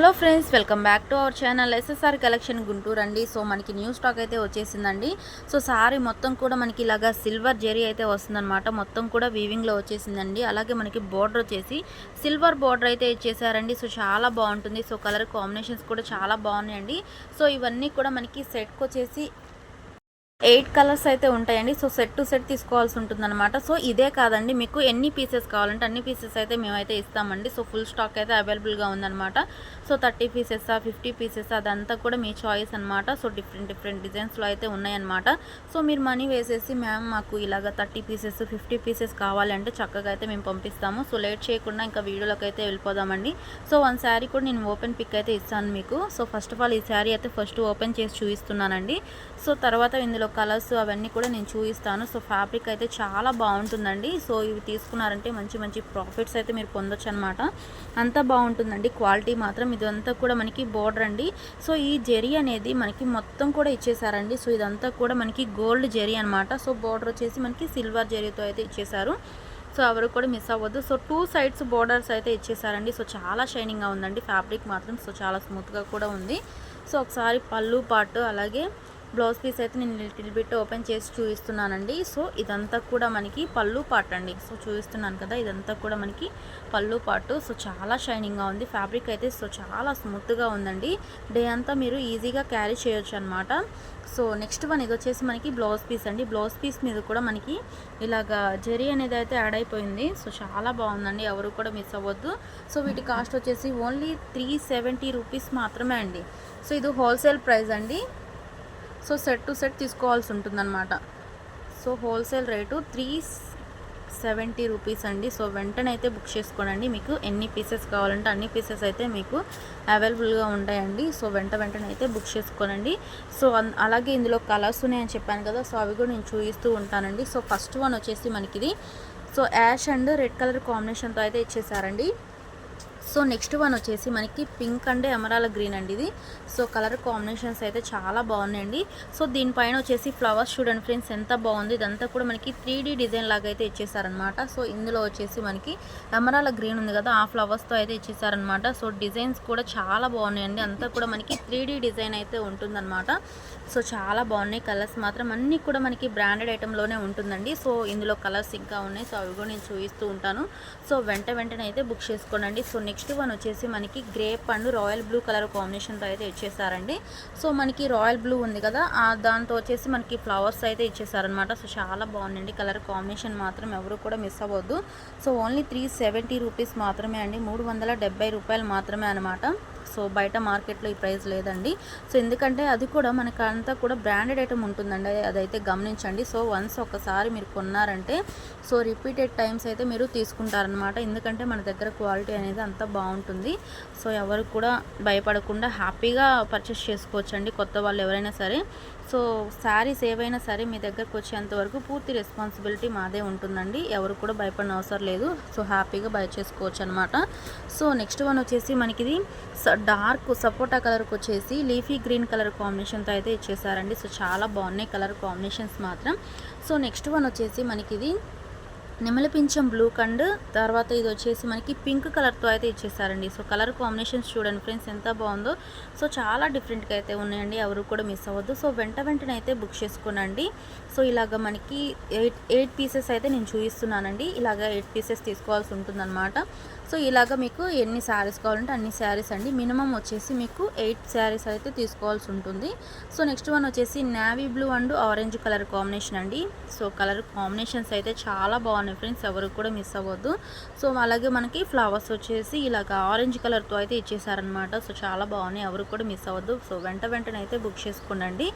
Hello friends welcome back to our channel. SSR collection Guntur అండి. So మనకి new stock అయితే వచ్చేసిందండి. So sorry మొత్తం కూడా మనకి ఇలాగా సిల్వర్ జెరీ అయితే వస్తుందన్నమాట. మొత్తం కూడా వీవింగ్లో వచ్చేసిందండి. అలాగే మనకి బోర్డర్ వచ్చేసి సిల్వర్ బోర్డర్ అయితే ఇచ్చేసారండి. సో చాలా బాగుంటుంది. సో కలర్ కాంబినేషన్స్ కూడా చాలా బాగున్నాయండి. సో ఇవన్నీ కూడా మనకి సెట్కి వచ్చేసి ఎయిట్ కలర్స్ అయితే ఉంటాయండి. సో సెట్ టు సెట్ తీసుకోవాల్సి ఉంటుందన్నమాట. సో ఇదే కాదండి. మీకు ఎన్ని పీసెస్ కావాలంటే అన్ని పీసెస్ అయితే మేమైతే ఇస్తామండి. సో ఫుల్ స్టాక్ అయితే అవైలబుల్గా ఉందన్నమాట. So thirty pieces fifty pieces అదంతా కూడా మీ చాయిస్ అనమాట సో డిఫరెంట్ డిఫరెంట్ డిజైన్స్లో అయితే ఉన్నాయన్నమాట. సో మీరు మనీ వేసేసి మ్యామ్ మాకు ఇలాగ థర్టీ పీసెస్ ఫిఫ్టీ పీసెస్ కావాలంటే చక్కగా అయితే మేము పంపిస్తాము. సో లేట్ చేయకుండా ఇంకా వీడియోలోకి అయితే వెళ్ళిపోదామండి. సో వన్ శారీ కూడా నేను ఓపెన్ పిక్ అయితే ఇస్తాను మీకు. సో ఫస్ట్ ఆఫ్ ఆల్ ఈ శారీ అయితే ఫస్ట్ ఓపెన్ చేసి చూపిస్తున్నానండి. సో తర్వాత ఇందులో కలర్స్ అవన్నీ కూడా నేను చూపిస్తాను. సో ఫ్యాబ్రిక్ అయితే చాలా బాగుంటుందండి. సో ఇవి తీసుకున్నారంటే మంచి మంచి ప్రాఫిట్స్ అయితే మీరు పొందొచ్చు అనమాట అంత బాగుంటుందండి. క్వాలిటీ మాత్రం ఇదంతా కూడా మనకి బోర్డర్ అండి. సో ఈ జెరీ అనేది మనకి మొత్తం కూడా ఇచ్చేసారండి. సో ఇదంతా కూడా మనకి గోల్డ్ జెరీ అనమాట. సో బోర్డర్ వచ్చేసి మనకి సిల్వర్ జెరీతో అయితే ఇచ్చేసారు. సో ఎవరు కూడా మిస్ అవ్వద్దు. సో టూ సైడ్స్ బోర్డర్స్ అయితే ఇచ్చేసారండి. సో చాలా షైనింగ్గా ఉందండి ఫ్యాబ్రిక్ మాత్రం. సో చాలా స్మూత్గా కూడా ఉంది. సో ఒకసారి పళ్ళు పాటు అలాగే బ్లౌజ్ పీస్ అయితే నేను లిటిల్ బిట్ ఓపెన్ చేసి చూపిస్తున్నానండి. సో ఇదంతా కూడా మనకి పళ్ళు పాట్ అండి. సో చూపిస్తున్నాను కదా ఇదంతా కూడా మనకి పళ్ళు పాటు. సో చాలా షైనింగ్గా ఉంది. ఫ్యాబ్రిక్ అయితే సో చాలా స్మూత్గా ఉందండి. డే అంతా మీరు ఈజీగా క్యారీ చేయొచ్చు అనమాట సో నెక్స్ట్ వన్ ఇది వచ్చేసి మనకి బ్లౌజ్ పీస్ అండి. బ్లౌజ్ పీస్ మీద కూడా మనకి ఇలాగా జెరీ అనేది అయితే యాడ్ అయిపోయింది. సో చాలా బాగుందండి. ఎవరు కూడా మిస్ అవ్వద్దు. సో వీటి కాస్ట్ వచ్చేసి ఓన్లీ త్రీ సెవెంటీ రూపీస్ మాత్రమే అండి. సో ఇది హోల్సేల్ ప్రైస్ అండి. సో సెట్ టు సెట్ తీసుకోవాల్సి ఉంటుందన్నమాట. So wholesale rate three seventy rupees అండి. సో వెంటనే అయితే బుక్ చేసుకోనండి. మీకు ఎన్ని పీసెస్ కావాలంటే అన్ని పీసెస్ అయితే మీకు అవైలబుల్గా ఉంటాయండి. సో వెంట వెంటనే అయితే బుక్ చేసుకోనండి. సో అలాగే ఇందులో కలర్స్ ఉన్నాయని చెప్పాను కదా సో అవి కూడా నేను చూపిస్తూ ఉంటానండి. సో ఫస్ట్ వన్ వచ్చేసి మనకి ఇది so ash and red colour కాంబినేషన్తో అయితే ఇచ్చేసారండి. సో నెక్స్ట్ వన్ వచ్చేసి మనకి పింక్ అండ్ ఎమరాల గ్రీన్ అండి ఇది. సో కలర్ కాంబినేషన్స్ అయితే చాలా బాగున్నాయండి. సో దీనిపైన వచ్చేసి ఫ్లవర్స్ చూడండి ఫ్రెండ్స్ ఎంత బాగుంది. ఇదంతా కూడా మనకి త్రీ డిజైన్ లాగా అయితే ఇచ్చేసారనమాట సో ఇందులో వచ్చేసి మనకి ఎమరాల గ్రీన్ ఉంది కదా ఆ ఫ్లవర్స్తో అయితే ఇచ్చేసారనమాట సో డిజైన్స్ కూడా చాలా బాగున్నాయండి. అంతా కూడా మనకి త్రీ డిజైన్ అయితే ఉంటుందన్నమాట. సో చాలా బాగున్నాయి. కలర్స్ మాత్రం అన్నీ కూడా మనకి బ్రాండెడ్ ఐటెంలోనే ఉంటుందండి. సో ఇందులో కలర్స్ ఇంకా ఉన్నాయి. సో అవి కూడా నేను చూపిస్తూ ఉంటాను. సో వెంట వెంటనే అయితే బుక్ చేసుకోనండి. సో నెక్స్ట్ నెక్స్ట్ వన్ వచ్చేసి మనకి grape and royal blue colour కాంబినేషన్తో అయితే ఇచ్చేసారండి. సో మనకి రాయల్ బ్లూ ఉంది కదా దాంతో వచ్చేసి మనకి ఫ్లవర్స్ అయితే ఇచ్చేసారనమాట సో చాలా బాగుందండి కలర్ కాంబినేషన్ మాత్రం ఎవరు కూడా మిస్ అవ్వద్దు. So only three seventy rupees మాత్రమే అండి మూడు వందల డెబ్బై రూపాయలు మాత్రమే అనమాట సో బయట మార్కెట్లో ఈ ప్రైస్ లేదండి. సో ఎందుకంటే అది కూడా మనకు అంతా కూడా బ్రాండెడ్ ఐటమ్ ఉంటుందండి. అదైతే గమనించండి. సో వన్స్ ఒకసారి మీరు కొన్నారంటే సో రిపీటెడ్ టైమ్స్ అయితే మీరు తీసుకుంటారనమాట ఎందుకంటే మన దగ్గర క్వాలిటీ అనేది అంతా బాగుంటుంది. సో ఎవరు కూడా భయపడకుండా హ్యాపీగా పర్చేస్ చేసుకోవచ్చండి కొత్త వాళ్ళు ఎవరైనా సరే. సో శారీస్ ఏవైనా సరే మీ దగ్గరకు వచ్చేంత వరకు పూర్తి రెస్పాన్సిబిలిటీ మాదే ఉంటుందండి. ఎవరు కూడా భయపడిన అవసరం లేదు. సో హ్యాపీగా బై చేసుకోవచ్చు అనమాట సో నెక్స్ట్ వన్ వచ్చేసి మనకి ఇది డార్క్ సపోటా కలర్కి వచ్చేసి లీఫీ గ్రీన్ కలర్ కాంబినేషన్తో అయితే ఇచ్చేసారండి. సో చాలా బాగున్నాయి కలర్ కాంబినేషన్స్ మాత్రం. సో నెక్స్ట్ వన్ వచ్చేసి మనకి ఇది నిమ్మలపించం బ్లూ కండ్ తర్వాత ఇది వచ్చేసి మనకి పింక్ కలర్తో అయితే ఇచ్చేసారండి. సో కలర్ కాంబినేషన్స్ చూడండి ఫ్రెండ్స్ ఎంత బాగుందో. సో చాలా డిఫరెంట్గా అయితే ఉన్నాయండి ఎవరు కూడా మిస్ అవ్వద్దు. సో వెంట వెంటనే అయితే బుక్ చేసుకోనండి. సో ఇలాగ మనకి ఎయిట్ ఎయిట్ పీసెస్ అయితే నేను చూపిస్తున్నానండి ఇలాగ ఎయిట్ పీసెస్ తీసుకోవాల్సి ఉంటుందన్నమాట. సో ఇలాగ మీకు ఎన్ని శారీస్ కావాలంటే అన్ని శారీస్ అండి. మినిమం వచ్చేసి మీకు ఎయిట్ శారీస్ అయితే తీసుకోవాల్సి ఉంటుంది. సో నెక్స్ట్ వన్ వచ్చేసి navy blue and orange colour combination అండి. సో కలర్ కాంబినేషన్స్ అయితే చాలా బాగున్నాయి. ఫ్రెండ్స్ ఎవరు కూడా మిస్ అవ్వద్దు. సో అలాగే మనకి ఫ్లవర్స్ వచ్చేసి ఇలాగ ఆరెంజ్ కలర్తో అయితే ఇచ్చేసారనమాట సో చాలా బాగున్నాయి. ఎవరు కూడా మిస్ అవ్వద్దు. సో వెంట వెంటనే అయితే బుక్ చేసుకోండి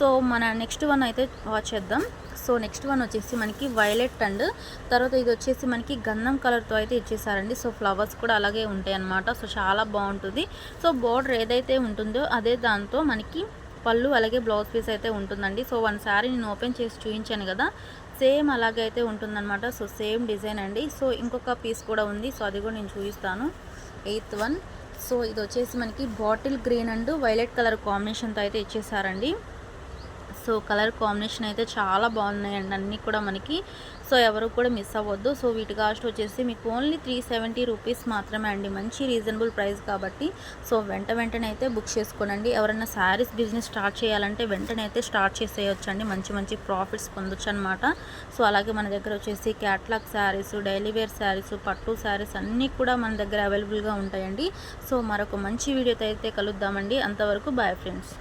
సో మన నెక్స్ట్ వన్ అయితే వాచ్ చేద్దాం. సో నెక్స్ట్ వన్ వచ్చేసి మనకి వైలెట్ అండ్ తర్వాత ఇది వచ్చేసి మనకి గంధం కలర్తో అయితే ఇచ్చేసారండి. సో ఫ్లవర్స్ కూడా అలాగే ఉంటాయి అన్నమాట సో చాలా బాగుంటుంది. సో బోర్డర్ ఏదైతే ఉంటుందో అదే దాంతో మనకి పళ్ళు అలాగే బ్లౌజ్ పీస్ అయితే ఉంటుందండి. సో వన్ శారీ నేను ఓపెన్ చేసి చూపించాను కదా. సేమ్ అలాగే అయితే ఉంటుందన్నమాట. సో సేమ్ డిజైన్ అండి. సో ఇంకొక పీస్ కూడా ఉంది. సో అది కూడా నేను చూపిస్తాను. Eighth one. సో ఇది వచ్చేసి మనకి bottle green and violet colour కాంబినేషన్తో అయితే ఇచ్చేసారండి. సో కలర్ కాంబినేషన్ అయితే చాలా బాగున్నాయండి అన్నీ కూడా మనకి. సో ఎవరు కూడా మిస్ అవ్వద్దు. సో వీటి కాస్ట్ వచ్చేసి మీకు ఓన్లీ త్రీ సెవెంటీ రూపీస్ మాత్రమే అండి. మంచి రీజనబుల్ ప్రైస్ కాబట్టి. సో వెంట వెంటనే అయితే బుక్ చేసుకోనండి. ఎవరైనా శారీస్ బిజినెస్ స్టార్ట్ చేయాలంటే వెంటనే అయితే స్టార్ట్ చేసేయొచ్చండి. మంచి మంచి ప్రాఫిట్స్ పొందొచ్చు అనమాట సో అలాగే మన దగ్గర వచ్చేసి catalogue saris daily wear saris పట్టు శారీస్ అన్నీ కూడా మన దగ్గర అవైలబుల్గా ఉంటాయండి. సో మరొక మంచి వీడియోతో అయితే కలుద్దామండి. అంతవరకు బాయ్ ఫ్రెండ్స్